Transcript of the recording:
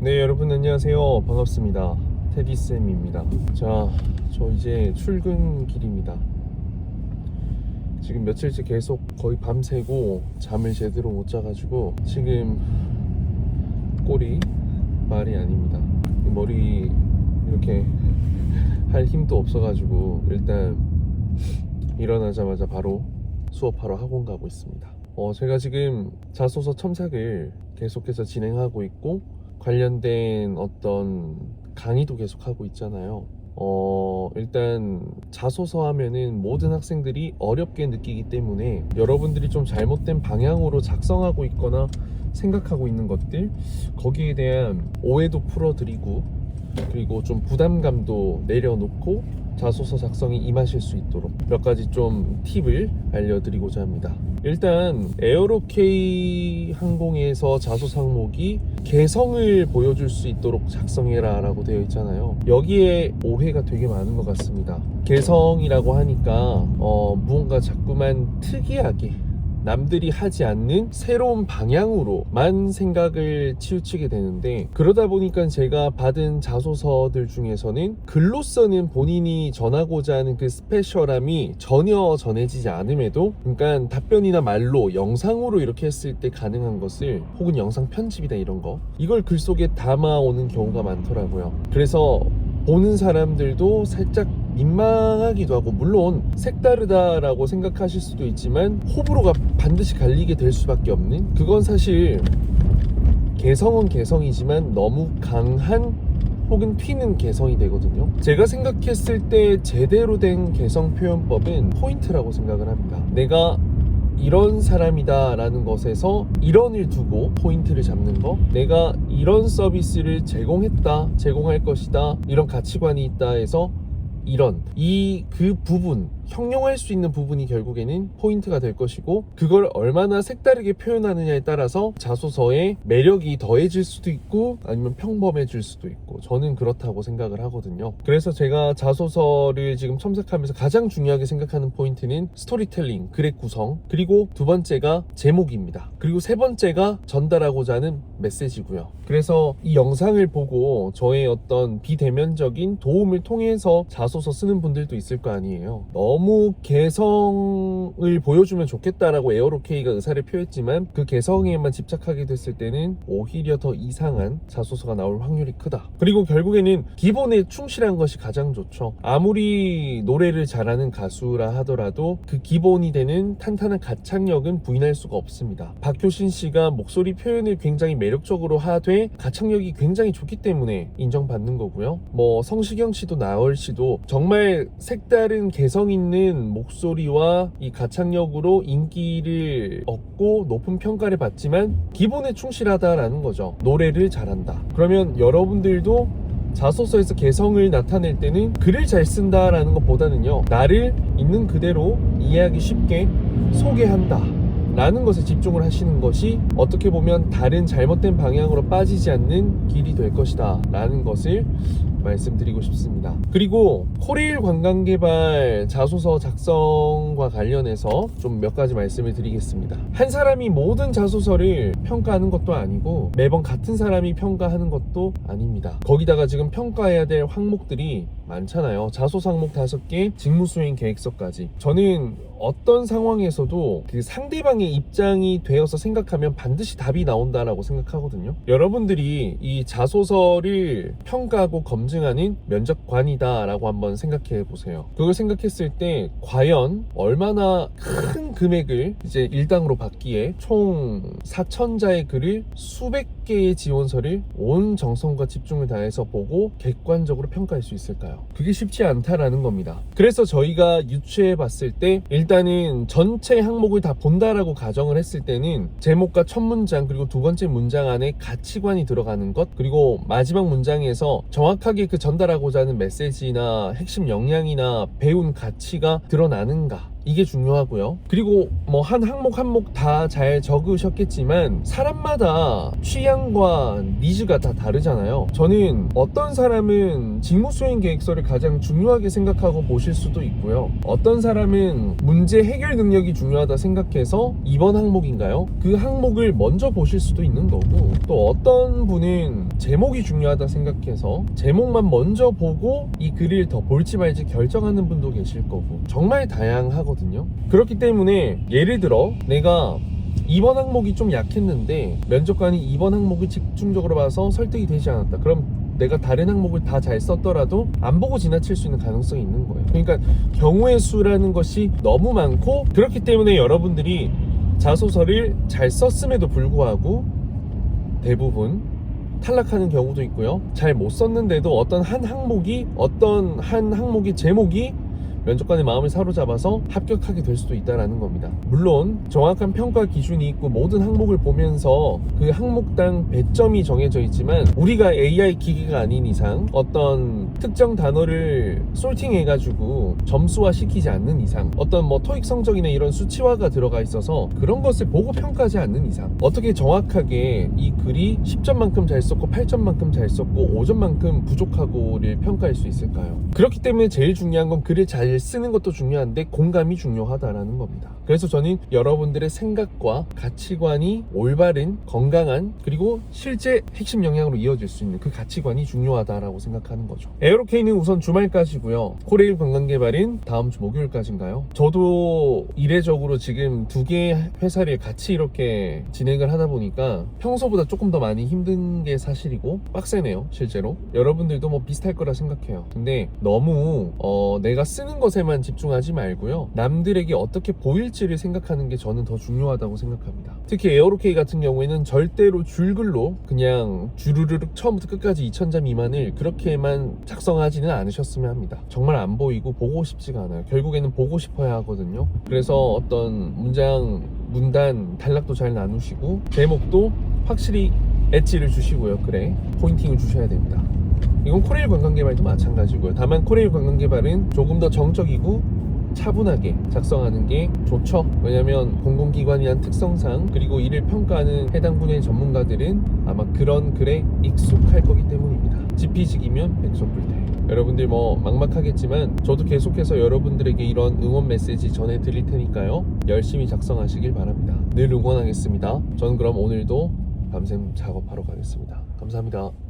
네 여러분 안녕하세요. 반갑습니다. 테디쌤입니다. 자 저 이제 출근길입니다. 지금 며칠째 계속 거의 밤새고 잠을 제대로 못 자가지고 지금 꼴이 말이 아닙니다. 이 머리 이렇게 할 힘도 없어가지고 일단 일어나자마자 바로 수업하러 학원 가고 있습니다. 어, 제가 지금 자소서 첨삭을 계속해서 진행하고 있고 관련된 어떤 강의도 계속 하고 있잖아요. 어, 일단 자소서 하면은 모든 학생들이 어렵게 느끼기 때문에 여러분들이 좀 잘못된 방향으로 작성하고 있거나 생각하고 있는 것들 거기에 대한 오해도 풀어드리고 그리고 좀 부담감도 내려놓고 자소서 작성에 임하실 수 있도록 몇 가지 좀 팁을 알려드리고자 합니다. 일단 에어로케이 항공에서 자소서 항목이 개성을 보여줄 수 있도록 작성해라 라고 되어 있잖아요. 여기에 오해가 되게 많은 것 같습니다. 개성이라고 하니까 어, 무언가 자꾸만 특이하게 남들이 하지 않는 새로운 방향으로만 생각을 치우치게 되는데 그러다 보니까 제가 받은 자소서들 중에서는 글로서는 본인이 전하고자 하는 그 스페셜함이 전혀 전해지지 않음에도 그러니까 답변이나 말로 영상으로 이렇게 했을 때 가능한 것을 혹은 영상 편집이다 이런 거 이걸 글 속에 담아오는 경우가 많더라고요. 그래서 보는 사람들도 살짝 민망하기도 하고 물론 색다르다라고 생각하실 수도 있지만 호불호가 반드시 갈리게 될 수밖에 없는 그건 사실 개성은 개성이지만 너무 강한 혹은 튀는 개성이 되거든요. 제가 생각했을 때 제대로 된 개성 표현법은 포인트라고 생각을 합니다. 내가 이런 사람이다라는 것에서 이런을 두고 포인트를 잡는 거? 내가 이런 서비스를 제공했다 제공할 것이다 이런 가치관이 있다 해서 이런 이 그 부분 형용할 수 있는 부분이 결국에는 포인트가 될 것이고 그걸 얼마나 색다르게 표현하느냐에 따라서 자소서에 매력이 더해질 수도 있고 아니면 평범해질 수도 있고 저는 그렇다고 생각을 하거든요. 그래서 제가 자소서를 지금 첨삭하면서 가장 중요하게 생각하는 포인트는 스토리텔링 글의 구성 그리고 두 번째가 제목입니다. 그리고 세 번째가 전달하고자 하는 메시지고요. 그래서 이 영상을 보고 저의 어떤 비대면적인 도움을 통해서 자소서 쓰는 분들도 있을 거 아니에요. 너무 개성을 보여주면 좋겠다라고 에어로케이가 의사를 표했지만 그 개성에만 집착하게 됐을 때는 오히려 더 이상한 자소서가 나올 확률이 크다. 그리고 결국에는 기본에 충실한 것이 가장 좋죠. 아무리 노래를 잘하는 가수라 하더라도 그 기본이 되는 탄탄한 가창력은 부인할 수가 없습니다. 박효신 씨가 목소리 표현을 굉장히 매력적으로 하되 가창력이 굉장히 좋기 때문에 인정받는 거고요. 뭐 성시경 씨도 나얼 씨도 정말 색다른 개성 있는 목소리와 이 가창력으로 인기를 얻고 높은 평가를 받지만 기본에 충실하다라는 거죠. 노래를 잘한다. 그러면 여러분들도 자소서에서 개성을 나타낼 때는 글을 잘 쓴다라는 것보다는요 나를 있는 그대로 이해하기 쉽게 소개한다 라는 것에 집중을 하시는 것이 어떻게 보면 다른 잘못된 방향으로 빠지지 않는 길이 될 것이다 라는 것을 말씀드리고 싶습니다. 그리고 코레일 관광개발 자소서 작성과 관련해서 좀 몇 가지 말씀을 드리겠습니다. 한 사람이 모든 자소서를 평가하는 것도 아니고 매번 같은 사람이 평가하는 것도 아닙니다. 거기다가 지금 평가해야 될 항목들이 많잖아요. 자소서 항목 5개 직무 수행 계획서까지. 저는 어떤 상황에서도 그 상대방의 입장이 되어서 생각하면 반드시 답이 나온다라고 생각하거든요. 여러분들이 이 자소서를 평가하고 검증하는 면접관이다라고 한번 생각해 보세요. 그걸 생각했을 때 과연 얼마나 큰 금액을 이제 일당으로 받기에 총 4천자의 글을 수백 개의 지원서를 온 정성과 집중을 다해서 보고 객관적으로 평가할 수 있을까요? 그게 쉽지 않다라는 겁니다. 그래서 저희가 유추해 봤을 때 일단은 전체 항목을 다 본다라고 가정을 했을 때는 제목과 첫 문장 그리고 두 번째 문장 안에 가치관이 들어가는 것 그리고 마지막 문장에서 정확하게 그 전달하고자 하는 메시지나 핵심 역량이나 배운 가치가 드러나는가 이게 중요하고요. 그리고 뭐 한 항목 항목 다 잘 적으셨겠지만 사람마다 취향과 니즈가 다 다르잖아요. 저는 어떤 사람은 직무 수행 계획서를 가장 중요하게 생각하고 보실 수도 있고요. 어떤 사람은 문제 해결 능력이 중요하다 생각해서 이번 항목인가요? 그 항목을 먼저 보실 수도 있는 거고 또 어떤 분은 제목이 중요하다 생각해서 제목만 먼저 보고 이 글을 더 볼지 말지 결정하는 분도 계실 거고 정말 다양하 거든요. 그렇기 때문에 예를 들어 내가 이번 항목이 좀 약했는데 면접관이 이번 항목을 집중적으로 봐서 설득이 되지 않았다. 그럼 내가 다른 항목을 다 잘 썼더라도 안 보고 지나칠 수 있는 가능성이 있는 거예요. 그러니까 경우의 수라는 것이 너무 많고 그렇기 때문에 여러분들이 자소서를 잘 썼음에도 불구하고 대부분 탈락하는 경우도 있고요. 잘 못 썼는데도 어떤 한 항목이 어떤 한 항목의 제목이 면접관의 마음을 사로잡아서 합격하게 될 수도 있다라는 겁니다. 물론 정확한 평가 기준이 있고 모든 항목을 보면서 그 항목당 배점이 정해져 있지만 우리가 AI 기기가 아닌 이상 어떤 특정 단어를 솔팅해 가지고 점수화 시키지 않는 이상 어떤 뭐 토익 성적이나 이런 수치화가 들어가 있어서 그런 것을 보고 평가하지 않는 이상 어떻게 정확하게 이 글이 10점만큼 잘 썼고 8점만큼 잘 썼고 5점만큼 부족하고를 평가할 수 있을까요? 그렇기 때문에 제일 중요한 건 글을 잘 쓰는 것도 중요한데 공감이 중요하다라는 겁니다. 그래서 저는 여러분들의 생각과 가치관이 올바른 건강한 그리고 실제 핵심 영향으로 이어질 수 있는 그 가치관이 중요하다라고 생각하는 거죠. 에어로케이는 우선 주말까지고요. 코레일 관광개발은 다음 주 목요일까지인가요? 저도 이례적으로 지금 두 개의 회사를 같이 이렇게 진행을 하다 보니까 평소보다 조금 더 많이 힘든 게 사실이고 빡세네요 실제로 여러분들도 뭐 비슷할 거라 생각해요 근데 너무 어, 내가 쓰는 것에만 집중하지 말고요. 남들에게 어떻게 보일지를 생각하는 게 저는 더 중요하다고 생각합니다. 특히 에어로케이 같은 경우에는 절대로 줄글로 그냥 주르르륵 처음부터 끝까지 2000자 미만을 그렇게만 작성하지는 않으셨으면 합니다. 정말 안 보이고 보고 싶지가 않아요. 결국에는 보고 싶어야 하거든요. 그래서 어떤 문장 문단 단락도 잘 나누시고 제목도 확실히 엣지를 주시고요. 그래 포인팅을 주셔야 됩니다 이건 코레일 관광개발도 마찬가지고요. 다만 코레일 관광개발은 조금 더 정적이고 차분하게 작성하는 게 좋죠. 왜냐면 공공기관이란 특성상 그리고 이를 평가하는 해당 분야의 전문가들은 아마 그런 글에 익숙할 거기 때문입니다. 지피지기면 백석불태 여러분들 뭐 막막하겠지만 저도 계속해서 여러분들에게 이런 응원 메시지 전해 드릴 테니까요. 열심히 작성하시길 바랍니다. 늘 응원하겠습니다. 저는 그럼 오늘도 밤샘 작업하러 가겠습니다. 감사합니다